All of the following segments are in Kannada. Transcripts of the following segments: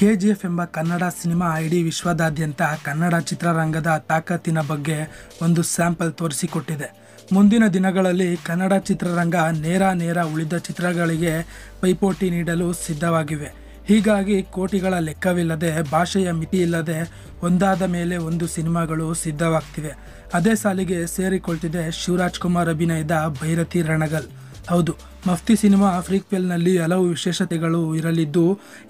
ಕೆಜಿಎಫ್ ಎಂಬ ಕನ್ನಡ ಸಿನಿಮಾ ಇಡೀ ವಿಶ್ವದಾದ್ಯಂತ ಕನ್ನಡ ಚಿತ್ರರಂಗದ ತಾಕತ್ತಿನ ಬಗ್ಗೆ ಒಂದು ಸ್ಯಾಂಪಲ್ ತೋರಿಸಿಕೊಟ್ಟಿದೆ. ಮುಂದಿನ ದಿನಗಳಲ್ಲಿ ಕನ್ನಡ ಚಿತ್ರರಂಗ ನೇರ ನೇರ ಉಳಿದ ಚಿತ್ರಗಳಿಗೆ ಪೈಪೋಟಿ ನೀಡಲು ಸಿದ್ಧವಾಗಿವೆ. ಹೀಗಾಗಿ ಕೋಟಿಗಳ ಲೆಕ್ಕವಿಲ್ಲದೆ, ಭಾಷೆಯ ಮಿತಿ ಇಲ್ಲದೆ ಒಂದಾದ ಮೇಲೆ ಒಂದು ಸಿನಿಮಾಗಳು ಸಿದ್ಧವಾಗ್ತಿವೆ. ಅದೇ ಸಾಲಿಗೆ ಸೇರಿಕೊಳ್ತಿದೆ ಶಿವರಾಜ್ ಕುಮಾರ್ ಅಭಿನಯದ ಭೈರತಿ ರಣಗಲ್. ಹೌದು, ಮಫ್ತಿ ಸಿನಿಮಾ ಫ್ರೀಕ್ವೆಲ್ನಲ್ಲಿ ಹಲವು ವಿಶೇಷತೆಗಳು ಇರಲಿದ್ದು,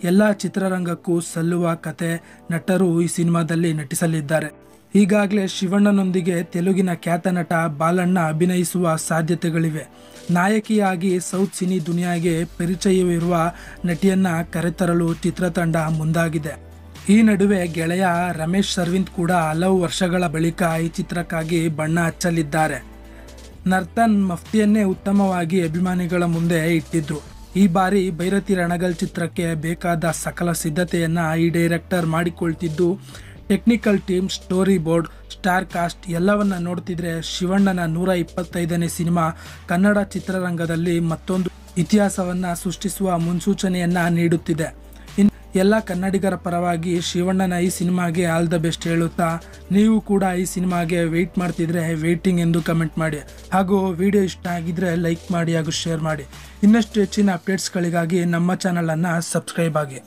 ಎಲ್ಲ ಚಿತ್ರರಂಗಕ್ಕೂ ಸಲ್ಲುವ ಕತೆ ನಟರು ಈ ಸಿನಿಮಾದಲ್ಲಿ ನಟಿಸಲಿದ್ದಾರೆ. ಈಗಾಗಲೇ ಶಿವಣ್ಣನೊಂದಿಗೆ ತೆಲುಗಿನ ಖ್ಯಾತ ನಟ ಬಾಲಣ್ಣ ಅಭಿನಯಿಸುವ ಸಾಧ್ಯತೆಗಳಿವೆ. ನಾಯಕಿಯಾಗಿ ಸೌತ್ ಸಿನಿ ದುನಿಯಾಗೆ ಪರಿಚಯವಿರುವ ನಟಿಯನ್ನ ಕರೆತರಲು ಚಿತ್ರತಂಡ ಮುಂದಾಗಿದೆ. ಈ ನಡುವೆ ಗೆಳೆಯ ರಮೇಶ್ ಸರ್ವಿಂತ್ ಕೂಡ ಹಲವು ವರ್ಷಗಳ ಬಳಿಕ ಈ ಚಿತ್ರಕ್ಕಾಗಿ ಬಣ್ಣ ಹಚ್ಚಲಿದ್ದಾರೆ. ನರ್ತನ್ ಮಫ್ತಿಯನ್ನೇ ಉತ್ತಮವಾಗಿ ಅಭಿಮಾನಿಗಳ ಮುಂದೆ ಇಟ್ಟಿದ್ರು. ಈ ಬಾರಿ ಭೈರತಿ ರಣಗಲ್ ಚಿತ್ರಕ್ಕೆ ಬೇಕಾದ ಸಕಲ ಸಿದ್ಧತೆಯನ್ನ ಈ director ಮಾಡಿಕೊಳ್ತಿದ್ದು. Technical team, story board, star cast ಎಲ್ಲವನ್ನ ನೋಡ್ತಿದ್ರೆ ಶಿವಣ್ಣನ ನೂರ ಇಪ್ಪತ್ತೈದನೇ ಸಿನಿಮಾ ಕನ್ನಡ ಚಿತ್ರರಂಗದಲ್ಲಿ ಮತ್ತೊಂದು ಇತಿಹಾಸವನ್ನ ಸೃಷ್ಟಿಸುವ ಮುನ್ಸೂಚನೆಯನ್ನ ನೀಡುತ್ತಿದೆ. ಎಲ್ಲ ಕನ್ನಡಿಗರ ಪರವಾಗಿ ಶಿವಣ್ಣನ ಈ ಸಿನಿಮಾಗೆ ಆಲ್ ದ ಬೆಸ್ಟ್ ಹೇಳುತ್ತಾ, ನೀವು ಕೂಡ ಈ ಸಿನಿಮಾಗೆ ವೆಯ್ಟ್ ಮಾಡ್ತಿದ್ರೆ ವೆಯ್ಟಿಂಗ್ ಎಂದು ಕಮೆಂಟ್ ಮಾಡಿ. ಹಾಗೂ ವಿಡಿಯೋ ಇಷ್ಟ ಆಗಿದ್ರೆ ಲೈಕ್ ಮಾಡಿ ಹಾಗೂ ಶೇರ್ ಮಾಡಿ. ಇನ್ನಷ್ಟು ಹೆಚ್ಚಿನ ಅಪ್ಡೇಟ್ಸ್ಗಳಿಗಾಗಿ ನಮ್ಮ ಚಾನಲನ್ನು ಸಬ್ಸ್ಕ್ರೈಬ್ ಆಗಿ.